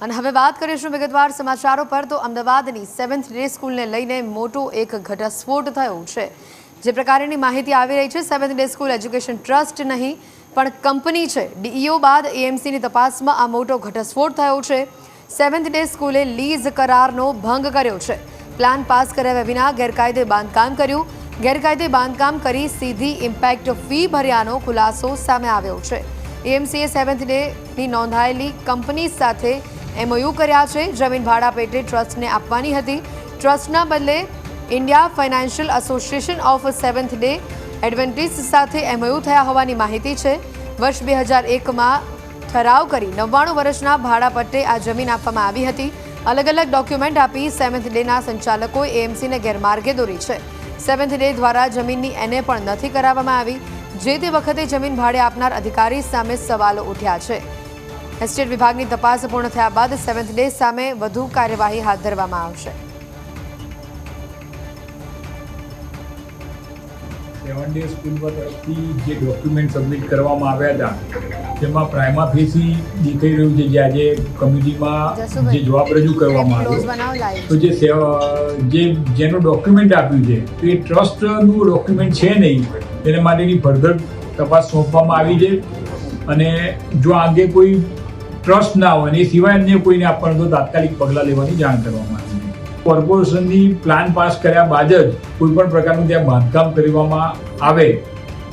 અને હવે વાત કરીશું વિગતવાર સમાચારો પર, તો અમદાવાદની સેવન્થ ડે સ્કૂલને લઈને મોટો એક ઘટસ્ફોટ થયો છે. જે પ્રકારની માહિતી આવી રહી છે seventh day school education trust નહીં, પણ કંપની છે. ડીઈઓ બાદ એએમસીની તપાસમાં આ મોટો ઘટસ્ફોટ થયો છે. સેવન્થ ડે સ્કૂલે લીઝ કરારનો ભંગ કર્યો છે. પ્લાન પાસ કરાવ્યા વિના ગેરકાયદે બાંધકામ કર્યું. ગેરકાયદે બાંધકામ કરી સીધી ઇમ્પેક્ટ ફી ભર્યાનો ખુલાસો સામે આવ્યો છે. એએમસીએ સેવન્થ ડેની નોંધાયેલી કંપની સાથે એમઓયુ કર્યા છે. જમીન ભાડા પેટે ટ્રસ્ટને આપવાની હતી. ટ્રસ્ટના બદલે India financial association of seventh day Adventist સાથે એમઓયુ થયા હોવાની માહિતી છે. વર્ષ બે હજાર એકમાં ઠરાવ કરી નવ્વાણું વર્ષના ભાડા પટ્ટે આ જમીન આપવામાં આવી હતી. અલગ અલગ ડોક્યુમેન્ટ આપી સેવન્થ ડેના સંચાલકોએ એએમસીને ગેરમાર્ગે દોરી છે. સેવન્થ ડે દ્વારા જમીનની એને પણ નથી કરાવવામાં આવી. જે તે વખતે જમીન ભાડે આપનાર અધિકારી સામે સવાલો ઉઠ્યા છે. એસ્ટેટ વિભાગની તપાસ પૂર્ણ થયા બાદ સેવન્થ ડે સામે વધુ કાર્યવાહી હાથ ધરવામાં આવશે. સેવન ડે સ્કૂલ તરફથી જે ડોક્યુમેન્ટ સબમિટ કરવામાં આવ્યા હતા તેમાં પ્રાઇમા ફેસી દેખાઈ રહ્યું છે જે આજે કમિટીમાં જે જવાબ રજૂ કરવામાં આવ્યો. તો જે જે જેનું ડોક્યુમેન્ટ આપ્યું છે તો એ ટ્રસ્ટનું ડોક્યુમેન્ટ છે નહીં તેને માટેની ફર્ધર તપાસ સોંપવામાં આવી છે. અને જો આગે કોઈ ટ્રસ્ટ ના હોય ને એ સિવાય અન્ય કોઈને આપવાનું તો તાત્કાલિક પગલાં લેવાની જાણ કરવામાં આવી કોર્પોરેશનની પ્લાન પાસ કર્યા બાદ જ કોઈ પણ પ્રકારનું ત્યાં બાંધકામ કરવામાં આવે,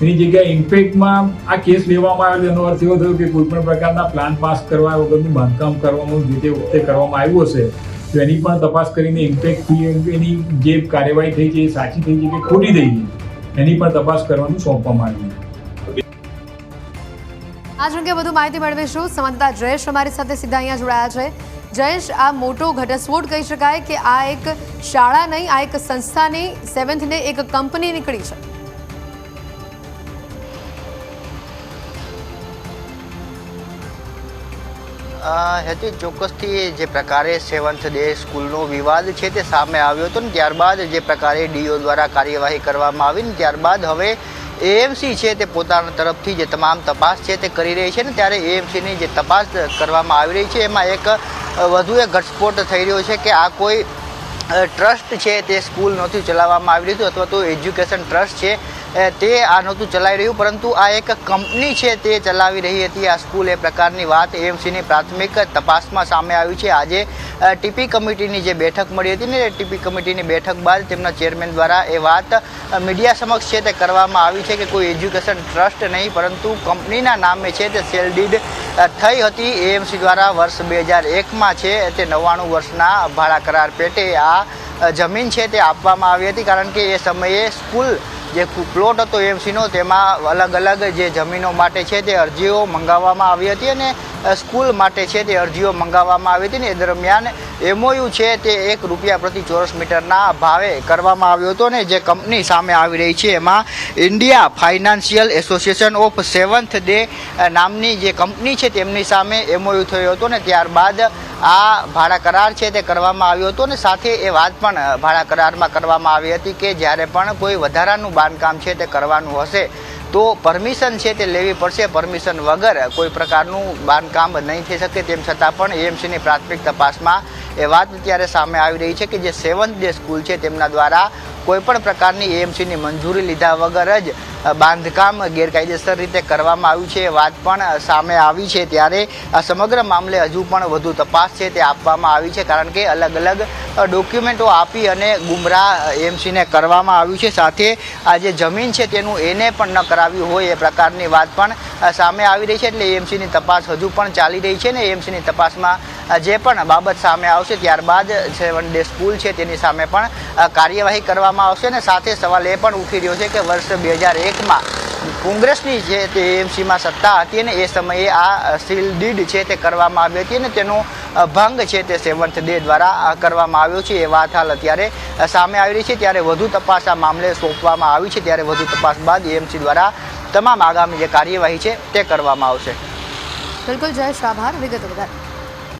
એની જગ્યાએ ઇમ્પેક્ટમાં આ કેસ લેવામાં આવ્યો એનો અર્થ એવો થયો કે કોઈ પણ પ્રકારના પ્લાન પાસ કરવા વગરનું બાંધકામ કરવાનું જે તે વખતે કરવામાં આવ્યું હશે, તો એની પણ તપાસ કરીને ઇમ્પેક્ટ એની જે કાર્યવાહી થઈ છે એ સાચી થઈ છે કે ખોટી થઈ છે, એની પણ તપાસ કરવાનું સોંપવામાં આવ્યું છે. આજ અંગે વધુ માહિતી મેળવીશું. સંવાદદાતા જયેશ અમારી સાથે સીધા અહીંયા જોડાયા છે. જયેશ, આ મોટો ઘટસ્ફોટ કહી શકાય કે આ એક શાળા નહીં, આ એક સંસ્થાની નહીં સેવન્થ ને એક કંપની નીકળી છે. હેતુ ચોક્કસથી જે પ્રકારે સેવન્થ ડે સ્કૂલનો વિવાદ છે તે સામે આવ્યો હતો ને, ત્યારબાદ જે પ્રકારે ડીઓ દ્વારા કાર્યવાહી કરવામાં આવી ને, ત્યારબાદ હવે એએમસી છે તે પોતાના તરફથી જે તમામ તપાસ છે તે કરી રહી છે ને ત્યારે એએમસીની જે તપાસ કરવામાં આવી રહી છે, એમાં એક વધુ એક ઘટસ્ફોટ થઈ રહ્યો છે કે આ કોઈ ટ્રસ્ટ છે તે સ્કૂલ નથી ચલાવવામાં આવી રહ્યું અથવા તો એજ્યુકેશન ટ્રસ્ટ છે તે આ નહોતું ચલાવી રહ્યું, પરંતુ આ એક કંપની છે તે ચલાવી રહી હતી. આ સ્કૂલ એ પ્રકારની વાત એએમસીની પ્રાથમિક તપાસમાં સામે આવી છે. આજે ટીપી કમિટીની જે બેઠક મળી હતી ને, ટીપી કમિટીની બેઠક બાદ તેમના ચેરમેન દ્વારા એ વાત મીડિયા સમક્ષ છે તે કરવામાં આવી છે કે કોઈ એજ્યુકેશન ટ્રસ્ટ નહીં, પરંતુ કંપનીના નામે છે તે સેલ ડીડ થઈ હતી. એએમસી દ્વારા વર્ષ બે હજાર એકમાં છે તે નવ્વાણું વર્ષના ભાડા કરાર પેટે આ જમીન છે તે આપવામાં આવી હતી, કારણ કે એ સમયે સ્કૂલ જે પ્લોટ હતો એમસીનો તેમાં અલગ અલગ જે જમીનો માટે છે તે અરજીઓ મંગાવવામાં આવી હતી અને સ્કૂલ માટે છે તે અરજીઓ મંગાવવામાં આવી હતી ને એ દરમિયાન એમઓયુ છે તે એક રૂપિયા પ્રતિ ચોરસ મીટરના ભાવે કરવામાં આવ્યો હતો ને જે કંપની સામે આવી રહી છે એમાં India financial association of seventh day નામની જે કંપની છે તેમની સામે એમઓયુ થયો હતો ને ત્યારબાદ આ ભાડા કરાર છે તે કરવામાં આવ્યો હતો ને સાથે એ વાત પણ ભાડા કરારમાં કરવામાં આવી હતી કે જ્યારે પણ કોઈ વધારાનું બાંધકામ છે તે કરવાનું હશે તો પરમિશન છે તે લેવી પડશે. પરમિશન વગર કોઈ પ્રકારનું બાંધકામ નહીં થઈ શકે. તેમ છતાં પણ એએમસીની પ્રાથમિક તપાસમાં એ વાત અત્યારે સામે આવી રહી છે કે જે સેવન્થ ડે સ્કૂલ છે તેમના દ્વારા કોઈ પણ પ્રકારની એએમસીની મંજૂરી લીધા વગર જ બાંધકામ ગેરકાયદેસર રીતે કરવામાં આવ્યું છે. વાત પણ સામે આવી છે ત્યારે આ સમગ્ર મામલે હજુ પણ વધુ તપાસ છે તે આપવામાં આવી છે કારણ કે અલગ અલગ ડોક્યુમેન્ટો આપી અને ગુમરાહ એમસીને કરવામાં આવ્યું છે. સાથે, આ જે જમીન છે તેનું એને પણ ન કરાવ્યું હોય એ પ્રકારની વાત પણ સામે આવી રહી છે. એટલે એમસીની તપાસ હજુ પણ ચાલી રહી છે ને એમસીની તપાસમાં જે પણ બાબત સામે આવશે ત્યારબાદ સેવન ડે સ્કૂલ છે તેની સામે પણ કાર્યવાહી કરવામાં આવશે ને સાથે સવાલ એ પણ ઉઠી રહ્યો છે કે વર્ષ બે હજાર એકમાં કોંગ્રેસની જે તે એમસીમાં સત્તા હતી અને એ સમયે આ સીલ ડીડ છે તે કરવામાં આવી હતી અને તેનો ભંગ છે તે સેવન્થ ડે દ્વારા કરવામાં આવ્યો છે એ વાત હાલ અત્યારે સામે આવી રહી છે. ત્યારે વધુ તપાસ આ મામલે સોંપવામાં આવી છે. ત્યારે વધુ તપાસ બાદ એમસી દ્વારા તમામ આગામી જે કાર્યવાહી છે તે કરવામાં આવશે. બિલકુલ, જયેશ, આભાર. વિગત વધારે